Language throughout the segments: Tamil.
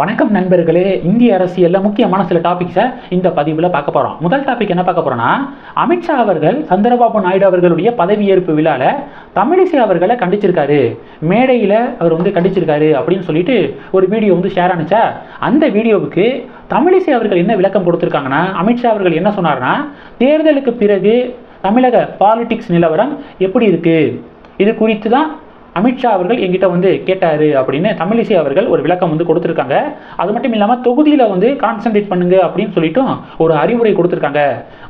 வணக்கம் நண்பர்களே இந்திய அரசியலில் முக்கியமான சில டாபிக்ஸை இந்த பதிவில் பார்க்க போகிறோம் முதல் டாபிக் என்ன பார்க்க போகிறோன்னா அமித்ஷா அவர்கள் சந்திரபாபு நாயுடு அவர்களுடைய பதவியேற்பு விழாவில் தமிழிசை அவர்களை கண்டிச்சிருக்காரு. மேடையில் அவர் வந்து கண்டிச்சிருக்காரு அப்படின்னு சொல்லிட்டு ஒரு வீடியோ வந்து ஷேர் ஆனிச்சா? அந்த வீடியோவுக்கு தமிழிசை அவர்கள் என்ன விளக்கம் கொடுத்துருக்காங்கன்னா அமித்ஷா அவர்கள் என்ன சொன்னார்னா தேர்தலுக்கு பிறகு தமிழக பாலிடிக்ஸ் நிலவரம் எப்படி இருக்குது இது குறித்து தான் அமித்ஷா அவர்கள் எங்கிட்ட வந்து கேட்டாரு அப்படின்னு தமிழிசை அவர்கள் ஒரு விளக்கம் வந்து கொடுத்துருக்காங்க. அது மட்டும் இல்லாமல் தொகுதியில் வந்து கான்சென்ட்ரேட் பண்ணுங்க அப்படின்னு சொல்லிட்டும் ஒரு அறிவுரை கொடுத்துருக்காங்க.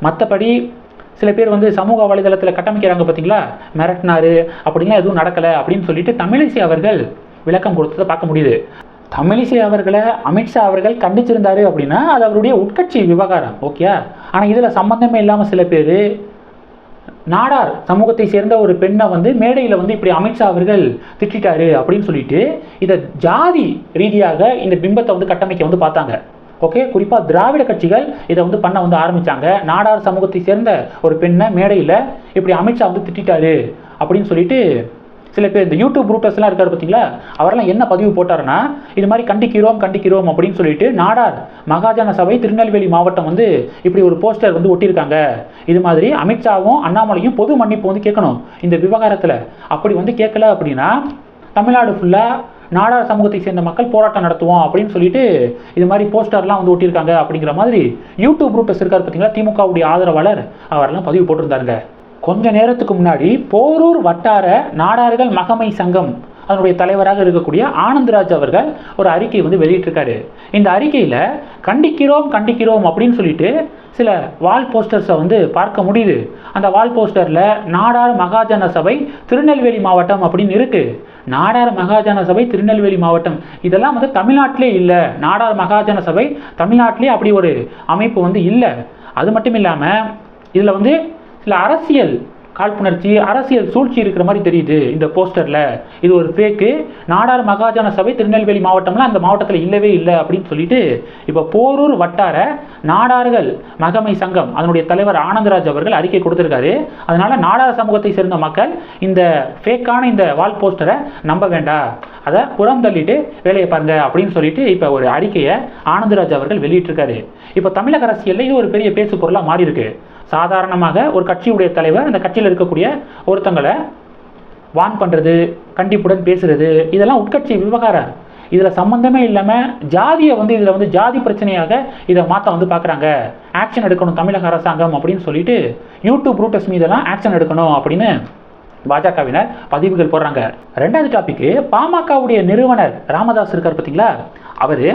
மற்றபடி சில பேர் வந்து சமூக வலைதளத்தில் கட்டமைக்கிறாங்க பார்த்தீங்களா மிரட்டினாரு அப்படின்லாம் எதுவும் நடக்கலை அப்படின்னு சொல்லிட்டு தமிழிசை அவர்கள் விளக்கம் கொடுத்ததை பார்க்க முடியுது. தமிழிசை அவர்களை அமித்ஷா அவர்கள் கண்டிச்சிருந்தாரு அப்படின்னா அது அவருடைய உட்கட்சி விவகாரம் ஓகே ஆனால் இதில் சம்மந்தமே இல்லாமல் சில பேர் நாடார் சமூகத்தை சேர்ந்த ஒரு பெண்ணை வந்து மேடையில் வந்து இப்படி அமித்ஷா அவர்கள் திட்டாரு அப்படின்னு சொல்லிட்டு இதை ஜாதி ரீதியாக இந்த பிம்பத்தை வந்து கட்டமைக்க வந்து பார்த்தாங்க. ஓகே குறிப்பாக திராவிட கட்சிகள் இதை வந்து பண்ண வந்து ஆரம்பித்தாங்க நாடார் சமூகத்தை சேர்ந்த ஒரு பெண்ணை மேடையில் இப்படி அமித்ஷா வந்து திட்டாரு அப்படின்னு சொல்லிட்டு சில பேர் இந்த யூடியூப் ரூட்டர்ஸ்லாம் இருக்காரு பார்த்தீங்களா? அவரெல்லாம் என்ன பதிவு போட்டாருன்னா இது மாதிரி கண்டிக்கிறோம் கண்டிக்கிறோம் அப்படின்னு சொல்லிட்டு நாடார் மகாஜன சபை திருநெல்வேலி மாவட்டம் வந்து இப்படி ஒரு போஸ்டர் வந்து ஒட்டியிருக்காங்க. இது மாதிரி அமித்ஷாவும் அண்ணாமலையும் பொது மன்னிப்பு வந்து கேட்கணும் இந்த விவகாரத்தில். அப்படி வந்து கேட்கல அப்படின்னா தமிழ்நாடு ஃபுல்லாக நாடார் சமூகத்தை சேர்ந்த மக்கள் போராட்டம் நடத்துவோம் அப்படின்னு சொல்லிட்டு இது மாதிரி போஸ்டர்லாம் வந்து ஒட்டியிருக்காங்க அப்படிங்கிற மாதிரி யூடியூப் ரூட்டர்ஸ் இருக்கார் பார்த்தீங்களா? திமுகவுடைய ஆதரவாளர் அவரெல்லாம் பதிவு போட்டிருந்தாருங்க. கொஞ்ச நேரத்துக்கு முன்னாடி போரூர் வட்டார நாடார்கள் மகமை சங்கம் அதனுடைய தலைவராக இருக்கக்கூடிய ஆனந்தராஜ் அவர்கள் ஒரு அறிக்கை வந்து வெளியிட்டிருக்காரு. இந்த அறிக்கையில் கண்டிக்கிறோம் கண்டிக்கிறோம் அப்படின்னு சொல்லிட்டு சில வால் போஸ்டர்ஸை வந்து பார்க்க முடியுது. அந்த வால் போஸ்டரில் நாடார் மகாஜன சபை திருநெல்வேலி மாவட்டம் அப்படின்னு இருக்கு. நாடார் மகாஜன சபை திருநெல்வேலி மாவட்டம். இதெல்லாம் வந்து தமிழ்நாட்டிலே இல்லை. நாடார் மகாஜன சபை தமிழ்நாட்டிலே அப்படி ஒரு அமைப்பு வந்து இல்லை. அது மட்டும் இல்லாமல் இதில் வந்து சில அரசியல் காழ்ப்புணர்ச்சி அரசியல் சூழ்ச்சி இருக்கிற மாதிரி தெரியுது இந்த போஸ்டரில். இது ஒரு ஃபேக்கு நாடார் மகாஜன சபை திருநெல்வேலி மாவட்டம்லாம் அந்த மாவட்டத்தில் இல்லவே இல்லை அப்படின்னு சொல்லிட்டு இப்போ போரூர் வட்டார நாடார்கள் மகமை சங்கம் அதனுடைய தலைவர் ஆனந்தராஜ் அவர்கள் அறிக்கை கொடுத்துருக்காரு. அதனால நாடார் சமூகத்தை சேர்ந்த மக்கள் இந்த ஃபேக்கான இந்த வால் போஸ்டரை நம்ப வேண்டாம் அதை புறம் தள்ளிட்டு வேலையை பாருங்க அப்படின்னு சொல்லிட்டு இப்போ ஒரு அறிக்கையை ஆனந்தராஜ் அவர்கள் வெளியிட்டிருக்காரு. இப்போ தமிழக அரசியலில் இது ஒரு பெரிய பேசு பொருளாக மாறி இருக்கு சாதாரணமாக ஒரு கட்சியுடைய தலைவர் அந்த கட்சியில் இருக்கக்கூடிய ஒருத்தங்களை வான் பண்ணுறது கண்டிப்புடன் பேசுறது இதெல்லாம் உட்கட்சி விவகாரம். இதில் சம்மந்தமே இல்லாமல் ஜாதியை வந்து இதில் வந்து ஜாதி பிரச்சனையாக இதை மாற்ற வந்து பார்க்குறாங்க ஆக்ஷன் எடுக்கணும் தமிழக அரசாங்கம் அப்படின்னு சொல்லிட்டு யூடியூப் ரூட்டஸ் மீதெல்லாம் ஆக்ஷன் எடுக்கணும் அப்படின்னு பாஜகவினர் பதிவுகள் போடுறாங்க. ரெண்டாவது டாபிக்கு பாமகவுடைய நிறுவனர் ராமதாஸ் இருக்கார் பார்த்தீங்களா அவர்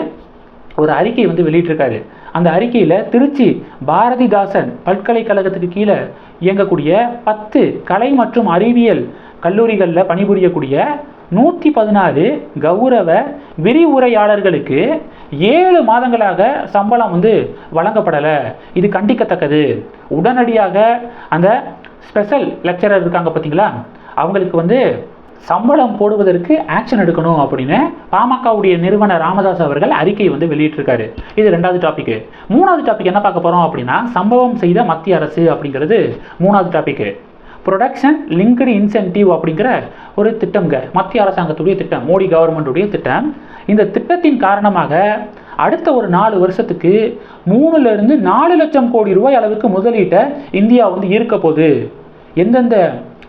ஒரு அறிக்கை வந்து வெளியிட்டிருக்காரு. அந்த அறிக்கையில் திருச்சி பாரதிதாசன் பல்கலைக்கழகத்துக்கு கீழே இயங்கக்கூடிய பத்து கலை மற்றும் அறிவியல் கல்லூரிகளில் பணிபுரியக்கூடிய நூற்றி பதினாறு கௌரவ விரிவுரையாளர்களுக்கு ஏழு மாதங்களாக சம்பளம் வந்து வழங்கப்படலை. இது கண்டிக்கத்தக்கது. உடனடியாக அந்த ஸ்பெஷல் லெக்சரர் இருக்காங்க பார்த்தீங்களா அவங்களுக்கு வந்து சம்பளம் போடுவதற்கு ஆக்ஷன் எடுக்கணும் அப்படின்னு பாமகவுடைய நிறுவனர் ராமதாஸ் அவர்கள் அறிக்கை வந்து வெளியிட்டிருக்காரு. இது ரெண்டாவது டாபிக் மூணாவது டாபிக் என்ன பார்க்க போகிறோம் அப்படின்னா சம்பவம் செய்த மத்திய அரசு அப்படிங்கிறது மூணாவது டாபிக் ப்ரொடக்ஷன் லிங்க்டு இன்சென்டிவ் அப்படிங்கிற ஒரு திட்டம்ங்க. மத்திய அரசாங்கத்துடைய திட்டம் மோடி கவர்மெண்ட்டுடைய திட்டம். இந்த திட்டத்தின் காரணமாக அடுத்த ஒரு நாலு வருஷத்துக்கு மூணுலேருந்து நாலு லட்சம் கோடி ரூபாய் அளவுக்கு முதலீட்டை இந்தியா வந்து ஈர்க்க போகுது. எந்தெந்த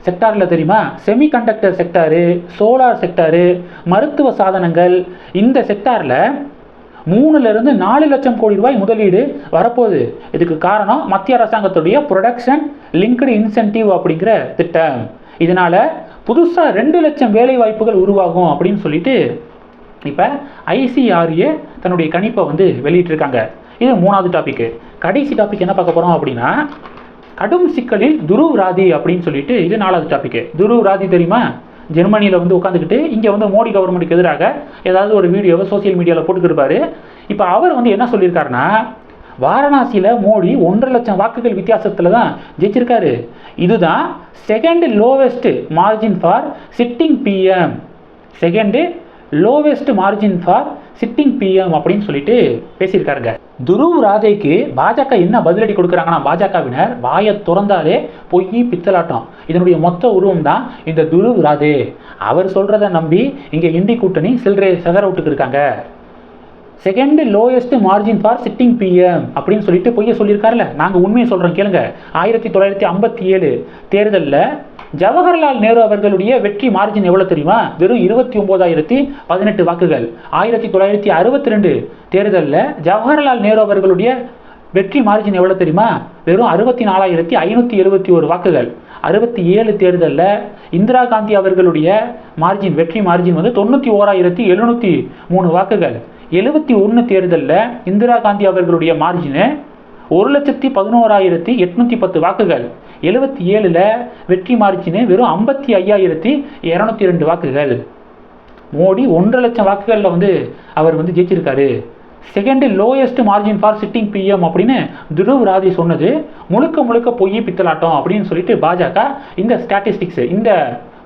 செக்டாரில் தெரியுமா? செமிகண்டக்டர் செக்டாரு சோலார் செக்டாரு மருத்துவ சாதனங்கள். இந்த செக்டாரில் மூணுலேருந்து நாலு லட்சம் கோடி ரூபாய் முதலீடு வரப்போகுது. இதுக்கு காரணம் மத்திய அரசாங்கத்துடைய ப்ரொடக்ஷன் லிங்க்டு இன்சென்டிவ் அப்படிங்கிற திட்டம். இதனால் புதுசாக ரெண்டு லட்சம் வேலை வாய்ப்புகள் உருவாகும் அப்படின்னு சொல்லிட்டு இப்போ ஐசிஆர்ஏ தன்னுடைய கணிப்பை வந்து வெளியிட்டிருக்காங்க. இது மூணாவது டாபிக் கடைசி டாபிக் என்ன பார்க்க போகிறோம் அப்படின்னா கடும் சிக்கலில் துருவ் ராதி அப்படின்னு சொல்லிட்டு இது நாலாவது டாபிக் துருவ் ராதி தெரியுமா? ஜெர்மனியில் வந்து உட்காந்துக்கிட்டு இங்கே வந்து மோடி கவர்மெண்ட்டுக்கு எதிராக ஏதாவது ஒரு வீடியோவை சோசியல் மீடியாவில் போட்டுக்கிட்டு இப்போ அவர் வந்து என்ன சொல்லியிருக்காருன்னா வாரணாசியில் மோடி ஒன்றரை லட்சம் வாக்குகள் வித்தியாசத்தில் தான் ஜெயிச்சிருக்காரு. இதுதான் second lowest margin for sitting PM second lowest margin for sitting PM அப்படின்னு சொல்லிட்டு பேசியிருக்காருங்க. துருவ் ராதேக்கு பாஜக என்ன பதிலடி கொடுக்குறாங்கன்னா பாஜகவினர் வாயை திறந்தாலே பொய் பித்தலாட்டம். இதனுடைய மொத்த உருவம் தான் இந்த துருவ் ராதே அவர் சொல்கிறத நம்பி இங்கே இந்தி கூட்டணி சில்லறை செதற விட்டுக்கு இருக்காங்க. Second lowest margin for sitting PM அப்படின்னு சொல்லிட்டு பொய்ய சொல்லியிருக்காருல்ல. நாங்கள் உண்மையை சொல்கிறோம் கேளுங்க. ஆயிரத்தி தொள்ளாயிரத்தி ஐம்பத்தி ஏழு தேர்தலில் ஜவஹர்லால் நேரு அவர்களுடைய வெற்றி மார்ஜின் எவ்வளோ தெரியுமா? வெறும் இருபத்தி ஒம்போதாயிரத்தி பதினெட்டு வாக்குகள். ஆயிரத்தி தொள்ளாயிரத்தி அறுபத்தி ரெண்டு தேர்தலில் ஜவஹர்லால் நேரு அவர்களுடைய வெற்றி மார்ஜின் எவ்வளோ தெரியுமா? வெறும் அறுபத்தி நாலாயிரத்தி ஐநூற்றி எழுபத்தி ஒரு வாக்குகள். அறுபத்தி ஏழு தேர்தலில் இந்திரா காந்தி அவர்களுடைய மார்ஜின் வெற்றி மார்ஜின் வந்து தொண்ணூற்றி ஓராயிரத்தி எழுநூற்றி மூணு வாக்குகள். எழுபத்தி ஒன்று தேர்தலில் இந்திரா காந்தி அவர்களுடைய மார்ஜினு ஒரு லட்சத்தி பதினோராயிரத்தி எட்நூற்றி பத்து வாக்குகள். எழுபத்தி ஏழில் வெற்றி மார்ஜினு வெறும் ஐம்பத்தி ஐயாயிரத்தி இரநூத்தி ரெண்டு வாக்குகள். மோடி ஒன்றரை லட்சம் வாக்குகளில் வந்து அவர் வந்து ஜெயிச்சிருக்காரு. Second lowest margin for sitting PM அப்படின்னு துருவ் ராஜி சொன்னது. முழுக்க முழுக்க பொய் பித்தலாட்டம் அப்படின்னு சொல்லிட்டு பாஜக இந்த ஸ்டாட்டிஸ்டிக்ஸ் இந்த